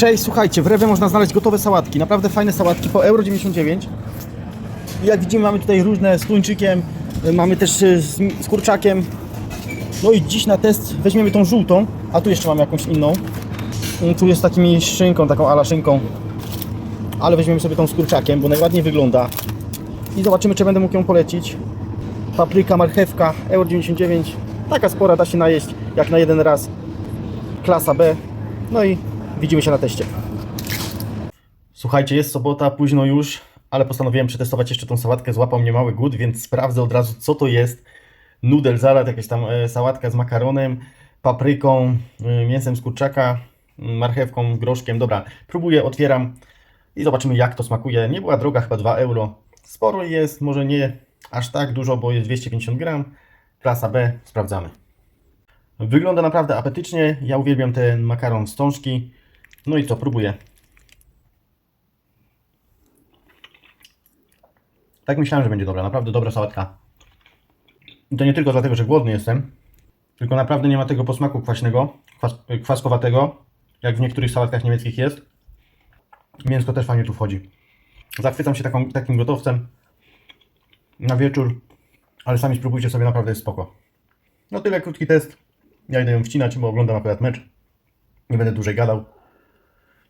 Cześć, słuchajcie, w Rewe można znaleźć gotowe sałatki, naprawdę fajne sałatki po euro 99. I Jak widzimy mamy tutaj różne z tuńczykiem, y, mamy też y, z, z kurczakiem. No i dziś na test weźmiemy tą żółtą, a tu jeszcze mamy jakąś inną. Y, Tu jest takimi szynką, taką ala szynką. Ale weźmiemy sobie tą z kurczakiem, bo najładniej wygląda. I zobaczymy, czy będę mógł ją polecić. Papryka, marchewka, euro 99. Taka spora, da się najeść jak na jeden raz. Klasa B. No i widzimy się na teście. Słuchajcie, jest sobota, późno już, ale postanowiłem przetestować jeszcze tą sałatkę. Złapał mnie mały głód, więc sprawdzę od razu, co to jest. Nudel salad, jakaś tam e, sałatka z makaronem, papryką, e, mięsem z kurczaka, m, marchewką, groszkiem. Dobra, próbuję, otwieram i zobaczymy, jak to smakuje. Nie była droga, chyba 2 euro. Sporo jest, może nie aż tak dużo, bo jest 250 gram. Klasa B, sprawdzamy. Wygląda naprawdę apetycznie. Ja uwielbiam ten makaron wstążki. No i co, próbuję. Tak myślałem, że będzie dobra. Naprawdę dobra sałatka. I to nie tylko dlatego, że głodny jestem, tylko naprawdę nie ma tego posmaku kwaśnego, kwas, kwaskowatego, jak w niektórych sałatkach niemieckich jest. Mięsko też fajnie tu wchodzi. Zachwycam się taką, takim gotowcem na wieczór, ale sami spróbujcie sobie, naprawdę jest spoko. No tyle, krótki test. Ja idę ją wcinać, bo oglądam akurat mecz. Nie będę dłużej gadał.